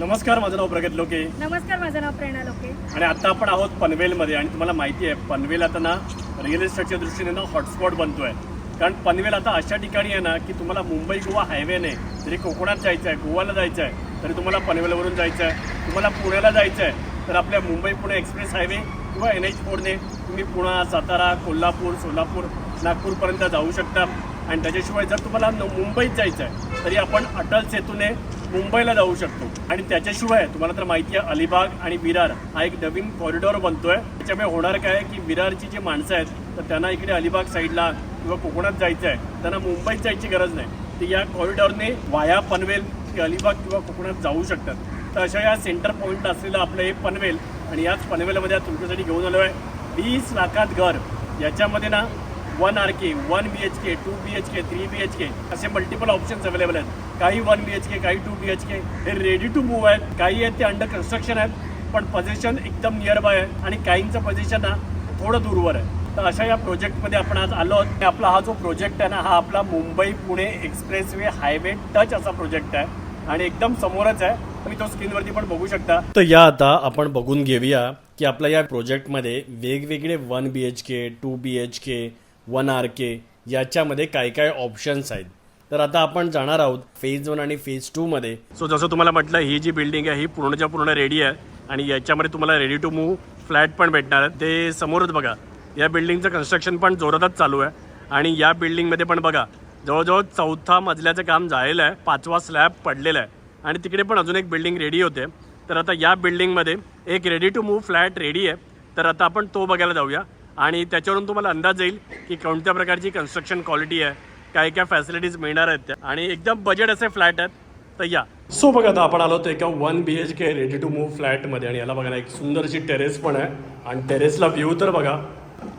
नमस्कार माझं नाव प्रगत लोके. नमस्कार माझं नाव प्रेरणा लोके. आणि आता आपण आहोत पनवेलमध्ये आणि तुम्हाला माहिती आहे पनवेल आता ना रिअल इस्टेटच्या दृष्टीने ना हॉटस्पॉट बनतो आहे कारण पनवेल आता अशा ठिकाणी आहे ना की तुम्हाला मुंबई गोवा हायवेने जरी कोकणात जायचं आहे गोवाला जायचं आहे तरी तुम्हाला पनवेलवरून जायचं आहे तुम्हाला पुण्याला जायचं आहे तर आपल्या मुंबई पुणे एक्सप्रेस हायवे किंवा एन एच फोरने तुम्ही पुणा सातारा कोल्हापूर सोलापूर नागपूरपर्यंत जाऊ शकता. आणि त्याच्याशिवाय जर तुम्हाला मुंबईत जायचं आहे तरी आपण अटल सेतूने मुंबईला जाऊ शकतो. आणि त्याच्याशिवाय तुम्हाला तर माहिती आहे अलिबाग आणि विरार हा एक नवीन कॉरिडॉर बनतोय. त्याच्यामुळे होणार काय की विरारची जी माणसं आहेत तर त्यांना इकडे अलिबाग साईडला किंवा कोकणात जायचं आहे त्यांना मुंबईत जायची गरज नाही. तर या कॉरिडॉरने वाया पनवेल की अलिबाग किंवा कोकणात जाऊ शकतात. तर अशा या सेंटर पॉईंट असलेलं आपलं हे पनवेल आणि याच पनवेलमध्ये तुमच्यासाठी घेऊन आलो आहे वीस लाखात घर. याच्यामध्ये ना one R K one B H K two B H K three B H K असे मल्टिपल ऑप्शन्स अवेलेबल आहेत. काही वन बी एच के काही टू बी एच के हे रेडी टू मूव्ह आहेत. काही आहेत ते अंडर कन्स्ट्रक्शन आहेत. पण पोझिशन एकदम नियर बाय आहे. आणि काहींचं पोझिशन ना थोडं दूरवर आहे. तर अशा या प्रोजेक्टमध्ये आपण आज आलो आहोत. आपला हा जो प्रोजेक्ट आहे ना हा आपला Mumbai Pune express way highway touch असा प्रोजेक्ट आहे. आणि एकदम समोरच आहे. तुम्ही तो स्क्रीनवरती पण बघू शकता. तर या आता आपण बघून घेऊया की आपल्या या प्रोजेक्टमध्ये वेगवेगळे one B H K two B H K one R K याच्यामध्ये काय काय ऑप्शन्स आहेत. तर आता आपण जाणार आहोत फेज वन आणि फेज टू मध्ये. सो जसं तुम्हाला म्हटलं ही जी बिल्डिंग आहे ही पूर्णच्या पूर्ण रेडी आहे. आणि याच्यामध्ये तुम्हाला रेडी टू मूव्ह फ्लॅट पण भेटणार आहे. ते समोरच बघा. या बिल्डिंगचं कन्स्ट्रक्शन पण जोरातच चालू आहे. आणि या बिल्डिंगमध्ये पण बघा जवळजवळ चौथा मजल्याचं काम झालेलं आहे. पाचवा स्लॅब पडलेला आहे. आणि तिकडे पण अजून एक बिल्डिंग रेडी होते. तर आता या बिल्डिंगमध्ये एक ready to move flat ready आहे. तर आता आपण तो बघायला जाऊया. आणि त्याच्यावरून तुम्हाला अंदाज येईल की कोणत्या प्रकारची कन्स्ट्रक्शन क्वालिटी आहे काय काय फॅसिलिटीज मिळणार आहेत त्या. आणि एकदम बजेट असे फ्लॅट आहेत तर या. सो बघा आता आपण आलो होतो एका one B H K ready to move फ्लॅटमध्ये आणि याला बघा ना एक सुंदरशी टेरेस पण आहे. आणि टेरेसला व्ह्यू तर बघा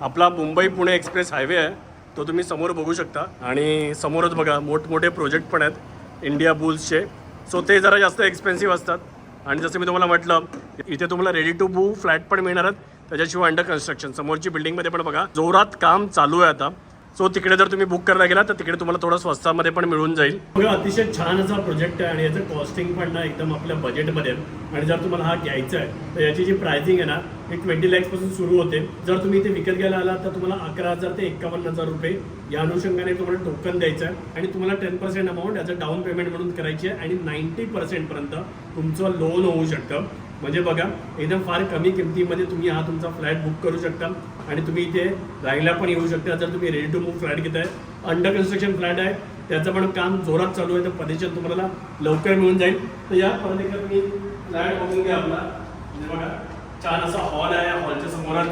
आपला मुंबई पुणे एक्सप्रेस हायवे आहे तो तुम्ही समोर बघू शकता. आणि समोरच बघा मोठमोठे प्रोजेक्ट पण आहेत इंडिया बुल्सचे सो ते जरा जास्त एक्सपेन्सिव्ह असतात. आणि जसं मी तुम्हाला म्हटलं इथे तुम्हाला रेडी टू मूव्ह फ्लॅट पण मिळणार आहेत. त्याच्याशिवाय अंडर कन्स्ट्रक्शन समोरची बिल्डिंगमध्ये पण बघा जोरात काम चालू आहे आता. सो तिकडे जर तुम्ही बुक करायला गेला तर तिकडे तुम्हाला थोडं स्वस्तामध्ये पण मिळून जाईल. अतिशय छान असा प्रोजेक्ट आहे आणि याचं कॉस्टिंग पण ना एकदम आपल्या बजेटमध्ये आणि जर तुम्हाला हा घ्यायचा आहे तर याची जी प्राइसिंग आहे ना हे ट्वेंटी लॅक्सपासून सुरू होते. जर तुम्ही इथे विकत घ्यायला आलात तर तुम्हाला अकरा हजार ते एकावन्न हजार रुपये या अनुषंगाने तुम्हाला टोकन द्यायचं आहे. आणि तुम्हाला टेन पर्सेंट अमाऊंट याचं डाऊन पेमेंट म्हणून करायची आहे आणि नाईन्टी पर्सेंटपर्यंत तुमचं लोन होऊ शकतं. म्हणजे बघा एकदम फार कमी किमतीमध्ये तुम्ही हा तुमचा फ्लॅट बुक करू शकता. आणि तुम्ही इथे राहायला पण येऊ शकता. जर तुम्ही रेडी टू मूव्ह फ्लॅट घेताय अंडर कन्स्ट्रक्शन फ्लॅट आहे त्याचं पण काम जोरात चालू आहे तर पदेशन तुम्हाला लवकर मिळून जाईल. तर या पद्धतीने तुम्ही फ्लॅट बघून घ्या आपला. म्हणजे बघा छान असा हॉल आहे हॉलच्या समोरच.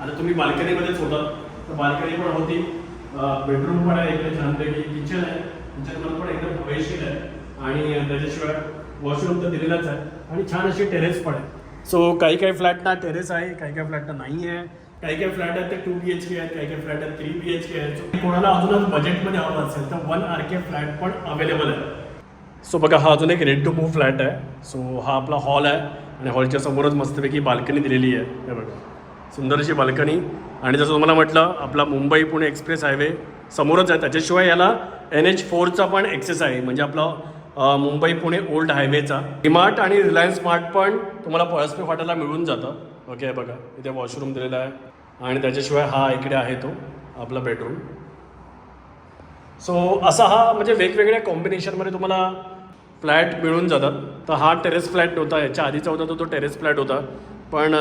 आता तुम्ही बाल्कनीमध्येच होता. तर बाल्कनी पण होती. बेडरूम पण आहे इकडे छानपैकी. किचन आहे. किचनमध्ये पण एकदम हवेशीर आहे. आणि त्याच्याशिवाय वॉशरूम तर दिलेलाच आहे. आणि छान अशी टेरेस पण आहे. सो काही काही फ्लॅटना टेरेस आहे काही काही फ्लॅटना नाही आहे. काही काही फ्लॅट आहेत ते टू बी एच के आहेत काही काही फ्लॅट आहेत थ्री बी एच के आहेत. कोणाला अजूनच बजेटमध्ये हवं असेल तर वन आर के फ्लॅट पण अवेलेबल आहे. सो बघा हा अजून एक रेड टू मूव्ह फ्लॅट आहे. सो हा आपला हॉल आहे. आणि हॉलच्या समोरच मस्तपैकी बाल्कनी दिलेली आहे. हे बघा. सुंदर अशी बाल्कनी. आणि जसं तुम्हाला म्हटलं आपला मुंबई पुणे एक्सप्रेस हायवे समोरच आहे. त्याच्याशिवाय याला एन एच फोरचा पण एक्सेस आहे. म्हणजे आपला मुंबई पुणे ओल्ड हायवेचा. डिमार्ट आणि रिलायन्स स्मार्ट पण तुम्हाला पळसपे फाट्याला मिळून जातं. ओके बघा. इथे वॉशरूम दिलेला आहे. आणि त्याच्याशिवाय हा इकडे आहे तो आपला बेडरूम सो असा हा म्हणजे वेगवेगळ्या कॉम्बिनेशनमध्ये तुम्हाला फ्लॅट मिळून जातात. तर हा टेरेस फ्लॅट नव्हता याच्या आधीचा होता तो तो टेरेस फ्लॅट होता. पण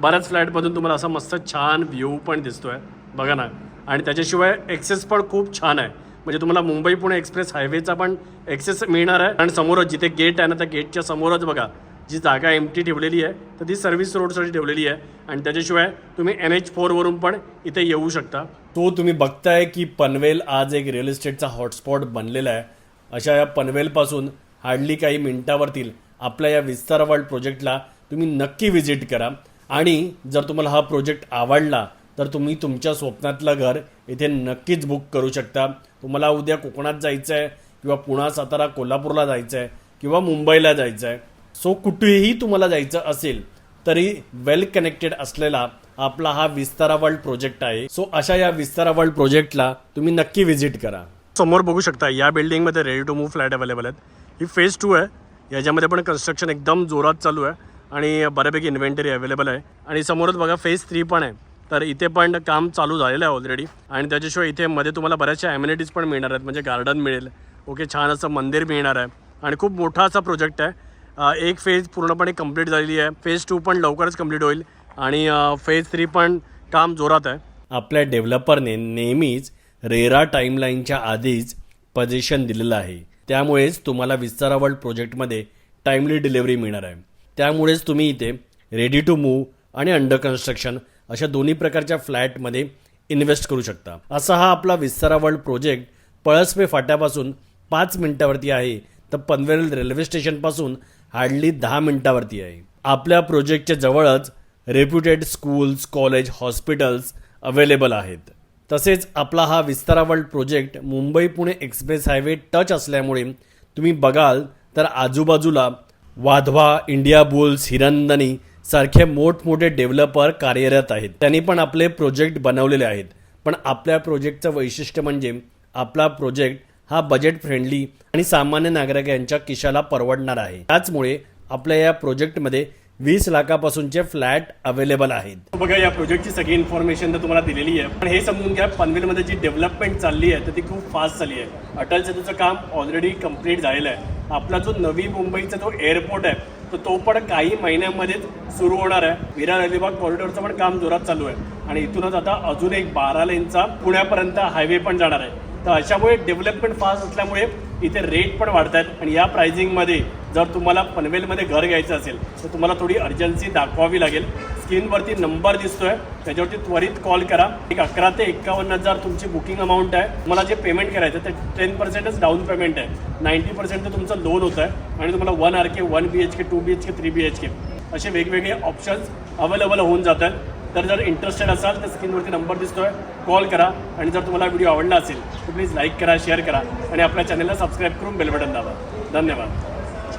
बऱ्याच फ्लॅटमधून तुम्हाला असा मस्त छान व्ह्यू पण दिसतो आहे बघा ना. आणि त्याच्याशिवाय एक्सेस पण खूप छान आहे. म्हणजे तुम्हाला मुंबई पुणे एक्सप्रेस हायवेचा पण एक्सेस मिळणार आहे. आणि समोरच जिथे गेट आहे ना त्या गेटच्या समोरच बघा. जी जागा एमटी ठेवलेली आहे तर ती सर्व्हिस रोडसाठी ठेवलेली आहे. आणि त्याच्याशिवाय तुम्ही एन एच फोरवरून पण इथे येऊ शकता. तो तुम्ही बघताय की पनवेल आज एक रिअल इस्टेटचा हॉटस्पॉट बनलेला आहे. अशा या पनवेलपासून हार्डली काही मिनिटावरतील आपल्या या विस्तार वर्ल्ड प्रोजेक्टला तुम्ही नक्की व्हिजिट करा. आणि जर तुम्हाला हा प्रोजेक्ट आवडला तर तुम्ही तुमच्या स्वप्नातलं घर इथे नक्कीच बुक करू शकता. तुम्हाला उद्या कोकणात जायचं आहे किंवा पुणा सातारा कोल्हापूरला जायचं आहे किंवा मुंबईला जायचं आहे सो कुठेही तुम्हाला जायचं असेल तरी वेल कनेक्टेड असलेला आपला हा विस्तारा वर्ल्ड प्रोजेक्ट आहे. सो अशा या विस्तारा वर्ल्ड प्रोजेक्टला तुम्ही नक्की व्हिजिट करा. समोर बघू शकता या बिल्डिंगमध्ये ready to move flat available आहेत. ही फेज टू आहे. याच्यामध्ये पण कन्स्ट्रक्शन एकदम जोरात चालू आहे आणि बऱ्यापैकी इन्व्हेंटरी अवेलेबल आहे. आणि समोरच बघा फेज थ्री पण आहे. तर इथे पण काम चालू झालेलं आहे ऑलरेडी आणि त्याच्याशिवाय इथे मध्ये तुम्हाला बऱ्याचशा ॲम्युनिटीज पण मिळणार आहेत. म्हणजे गार्डन मिळेल. ओके छान असं मंदिर मिळणार आहे. आणि खूप मोठा असा प्रोजेक्ट आहे. एक फेज पूर्णपणे कंप्लीट झालेली आहे. फेज टू पण लवकरच कंप्लीट होईल. आणि फेज थ्री पण काम जोरात आहे. आपल्या डेव्हलपरने नेहमीच रेरा टाईमलाईनच्या आधीच पजेशन दिलेलं आहे. त्यामुळेच तुम्हाला विस्तारा वर्ल्ड प्रोजेक्टमध्ये टाईमली डिलिव्हरी मिळणार आहे. त्यामुळेच तुम्ही इथे रेडी टू मूव्ह आणि अंडर कन्स्ट्रक्शन अशा दोन्ही प्रकारच्या फ्लॅटमध्ये इन्व्हेस्ट करू शकता. असा हा आपला विस्तारा वर्ल्ड प्रोजेक्ट पळसपे फाट्यापासून पाच मिनिटावरती आहे तर पनवेल रेल्वे स्टेशनपासून हार्डली दहा मिनिटावरती आहे. आपल्या प्रोजेक्टच्या जवळच reputed schools college hospitals available आहेत. तसेच आपला हा Vistara world project Mumbai Pune express highway touch असल्यामुळे तुम्ही बघाल तर आजूबाजूला वाधवा इंडिया बुल्स हिरंदनी सारखे मोठमोठे डेव्हलपर कार्यरत आहेत. त्यांनी पण आपले प्रोजेक्ट बनवलेले आहेत. पण आपल्या प्रोजेक्टचं वैशिष्ट्य म्हणजे आपला प्रोजेक्ट हा बजेट फ्रेंडली आणि सामान्य नागरिक यांच्या किशाला परवडणार आहे. त्याचमुळे आपल्या या प्रोजेक्टमध्ये वीस लाखापासूनचे फ्लॅट अवेलेबल आहेत. बघा या प्रोजेक्टची सगळी इन्फॉर्मेशन तर तुम्हाला दिलेली आहे. पण हे समजून घ्या पनवेलमध्ये जी डेव्हलपमेंट चालली आहे तर ती खूप फास्ट झाली आहे. अटल सेतूचं काम ऑलरेडी कंप्लीट झालेलं आहे. आपला जो नवी मुंबईचा जो एअरपोर्ट आहे तर तो पण काही महिन्यांमध्येच सुरू होणार आहे. विरार अलिबाग कॉरिडॉरचं पण काम जोरात चालू आहे. आणि इथूनच आता अजून एक बारा लेनचा पुण्यापर्यंत हायवे पण जाणार आहे. तर अशामुळे डेव्हलपमेंट फास्ट असल्यामुळे इथे रेट पण वाढत आहेत आणि या प्राइसिंगमध्ये जर तुम्हाला पनवेलमध्ये घर घ्यायचं असेल तर तुम्हाला थोडी अर्जन्सी दाखवावी लागेल. स्क्रीनवरती नंबर दिसतोय. त्याच्यावरती त्वरित कॉल करा. एक अकरा ते एकावन्न हजार तुमची बुकिंग अमाऊंट आहे. तुम्हाला जे पेमेंट करायचं ते टेन पर्सेंटच डाऊन पेमेंट आहे. नाईन्टी पर्सेंट तर तुमचं लोन होतं आहे. आणि तुम्हाला one R K one B H K two B H K three B H K असे वेगवेगळे ऑप्शन्स अवेलेबल होऊन जातात तर जर इंटरेस्टेड असाल तर स्क्रीनवरती नंबर दिसतोय. कॉल करा. आणि जर तुम्हाला व्हिडिओ आवडला असेल तर प्लीज लाईक करा शेअर करा. आणि आपल्या चॅनलला सबस्क्राईब करून बेल बटन दाबा. धन्यवाद.